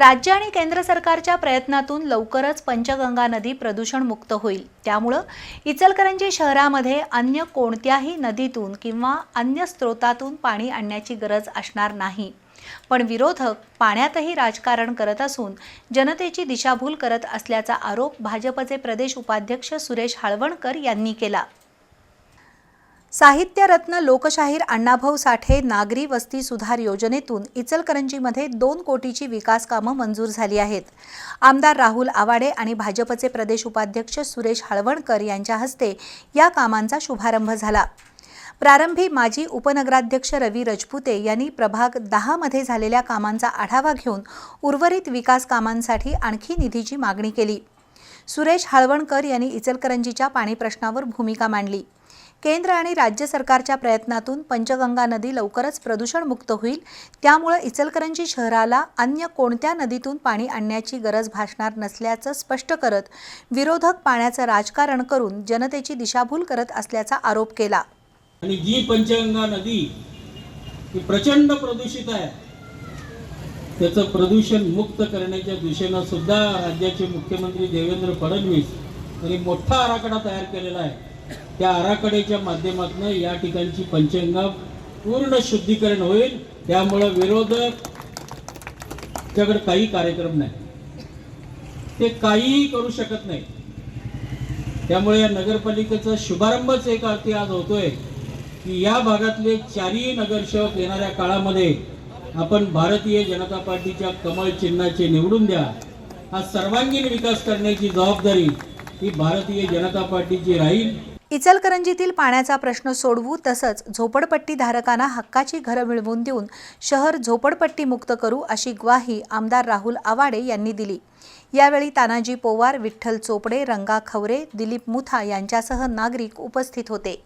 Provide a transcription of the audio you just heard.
राज्य आणि केंद्र सरकारच्या प्रयत्नातून लवकरच पंचगंगा नदी प्रदूषणमुक्त होईल. त्यामुळं इचलकरंजी शहरामध्ये अन्य कोणत्याही नदीतून किंवा अन्य स्रोतातून पाणी आणण्याची गरज असणार नाही. पण विरोधक पाण्यातही राजकारण करत असून जनतेची दिशाभूल करत असल्याचा आरोप भाजपचे प्रदेश उपाध्यक्ष सुरेश हाळवणकर यांनी केला. साहित्यरत्न लोकशाहीर अण्णाभाऊ साठे नागरी वस्ती सुधार योजनेतून इचलकरंजीमध्ये दोन कोटीची विकास कामं मंजूर झाली आहेत. आमदार राहुल आवाडे आणि भाजपचे प्रदेश उपाध्यक्ष सुरेश हळवणकर यांच्या हस्ते या कामांचा शुभारंभ झाला. प्रारंभी माजी उपनगराध्यक्ष रवी रजपुते यांनी प्रभाग दहामध्ये झालेल्या कामांचा आढावा घेऊन उर्वरित विकास कामांसाठी आणखी निधीची मागणी केली. सुरेश हळवणकर यांनी इचलकरंजीच्या पाणी प्रश्नावर भूमिका मांडली. केंद्र आणि राज्य सरकारच्या प्रयत्नातून पंचगंगा नदी लवकरच प्रदूषणमुक्त होईल. त्यामुळे इचलकरंजी शहराला अन्य कोणत्या नदीतून पाणी आणण्याची गरज भासणार नसल्याचं स्पष्ट करत विरोधक पाण्याचं राजकारण करून जनतेची दिशाभूल करत असल्याचा आरोप केला. आणि जी पंचगंगा नदी ही प्रचंड प्रदूषित आहे त्याचं प्रदूषण मुक्त करण्याच्या दिशेनं सुद्धा राज्याचे मुख्यमंत्री देवेंद्र फडणवीस यांनी मोठा आराखडा तयार केलेला आहे. त्या आराखड्याच्या माध्यमातून या ठिकाणची पंचगंगा पूर्ण शुद्धीकरण होईल. त्यामुळं विरोधक त्याकडे काही कार्यक्रम नाही. ते काहीही करू शकत नाही. त्यामुळे या नगरपालिकेचा शुभारंभच एक अर्थी आज होतोय की या भागातले चारही नगरसेवक येणाऱ्या काळामध्ये आपण भारतीय जनता पार्टीच्या कमळ चिन्हाचे निवडून द्या. हा सर्वांगीण विकास करण्याची जबाबदारी ही भारतीय जनता पार्टीची राहील. इचलकरंजीतील पाण्याचा प्रश्न सोडवू तसंच झोपडपट्टी धारकांना हक्काची घरं मिळवून देऊन शहर झोपडपट्टी मुक्त करू अशी ग्वाही आमदार राहुल आवाडे यांनी दिली. यावेळी तानाजी पोवार विठ्ठल चोपडे रंगा खवरे दिलीप मुथा यांच्यासह नागरिक उपस्थित होते.